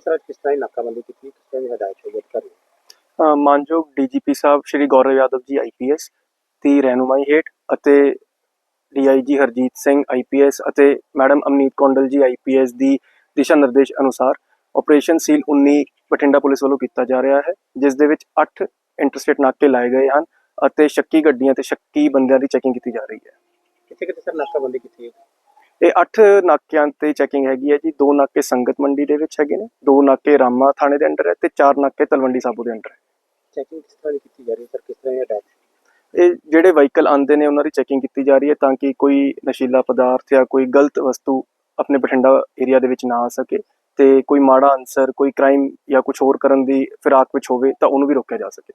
ਤਰ੍ਹਾਂ ਕਿਸ ਤਰ੍ਹਾਂ ਦੀ ਨਾਕਾਬੰਦੀ ਕੀਤੀ? ਕਿਸ ਤਰ੍ਹਾਂ ਦੀ ਹਦਾਇਤ ਹੋਈ? ਅਧਿਕਾਰੀ ਮਾਨਯੋਗ ਡੀਜੀਪੀ ਸਾਹਿਬ ਸ਼੍ਰੀ ਗੌਰਵ ਯਾਦਵ ਜੀ ਆਈਪੀਐਸ ਦੀ ਰਹਿਨੁਮਾਈ ਹੇਠ ਅਤੇ ਡੀਆਈਜੀ ਹਰਜੀਤ ਸਿੰਘ ਆਈਪੀਐਸ ਅਤੇ ਮੈਡਮ ਅਮਨੀਤ ਕੌਂਡਲ ਜੀ ਆਈਪੀਐਸ ਦੀ ਦਿਸ਼ਾ ਨਿਰਦੇਸ਼ ਅਨੁਸਾਰ ਆਪਰੇਸ਼ਨ ਸੀਲ 19 ਬਠਿੰਡਾ ਪੁਲਿਸ ਵੱਲੋਂ ਕੀਤਾ ਜਾ ਰਿਹਾ ਹੈ ਜਿਸ ਦੇ ਵਿੱਚ 8 ਇੰਟਰਸਟੇਟ ਨਾਕੇ ਲਾਏ ਗਏ ਹਨ ਅਤੇ ਸ਼ੱਕੀ ਗੱਡੀਆਂ ਤੇ ਸ਼ੱਕੀ ਬੰਦਿਆਂ ਦੀ ਚੈਕਿੰਗ ਕੀਤੀ ਜਾ ਰਹੀ ਹੈ। ਕਿੱਥੇ ਕਿੱਥੇ ਸਰ ਨਾਕਾਬੰਦੀ ਕੀਤੀ ਹੈ ਇਹ 8 ਨਾਕਿਆਂ ਤੇ ਚੈਕਿੰਗ ਹੈਗੀ ਹੈ ਜੀ ਦੋ ਨਾਕੇ ਸੰਗਤ ਮੰਡੀ ਦੇ ਵਿੱਚ ਹੈਗੇ ਨੇ ਦੋ ਨਾਕੇ ਰਾਮਾ ਥਾਣੇ ਦੇ ਅੰਡਰ ਹੈ ਤੇ ਚਾਰ ਨਾਕੇ ਤਲਵੰਡੀ ਸਾਬੋ ਦੇ ਅੰਡਰ ਹੈ। ਚੈਕਿੰਗ ਕਿਸ ਤਰ੍ਹਾਂ ਦੀ ਕੀਤੀ ਜਾ ਰਹੀ ਹੈ ਸਰ? ਕਿਸ ਤਰ੍ਹਾਂ ਦੀ ਹਦਾਇਤ ਇਹ ਜਿਹੜੇ ਵਹੀਕਲ ਆਉਂਦੇ ਨੇ ਉਹਨਾਂ ਦੀ ਚੈਕਿੰਗ ਕੀਤੀ ਜਾ ਰਹੀ ਹੈ ਤਾਂ ਕਿ ਕੋਈ ਨਸ਼ੀਲਾ ਪਦਾਰਥ ਜਾਂ ਕੋਈ ਗਲਤ ਵਸਤੂ ਆਪਣੇ ਬਠਿੰਡਾ ਏਰੀਆ ਦੇ ਵਿੱਚ ਨਾ ਆ ਸਕੇ ਤੇ ਕੋਈ ਮਾੜਾ ਅਨਸਰ ਕੋਈ ਕ੍ਰਾਈਮ ਜਾਂ ਕੁਝ ਹੋਰ ਕਰਨ ਦੀ ਫਿਰਾਕ ਵਿੱਚ ਹੋਵੇ ਤਾਂ ਉਹਨੂੰ ਵੀ ਰੋਕਿਆ ਜਾ ਸਕੇ।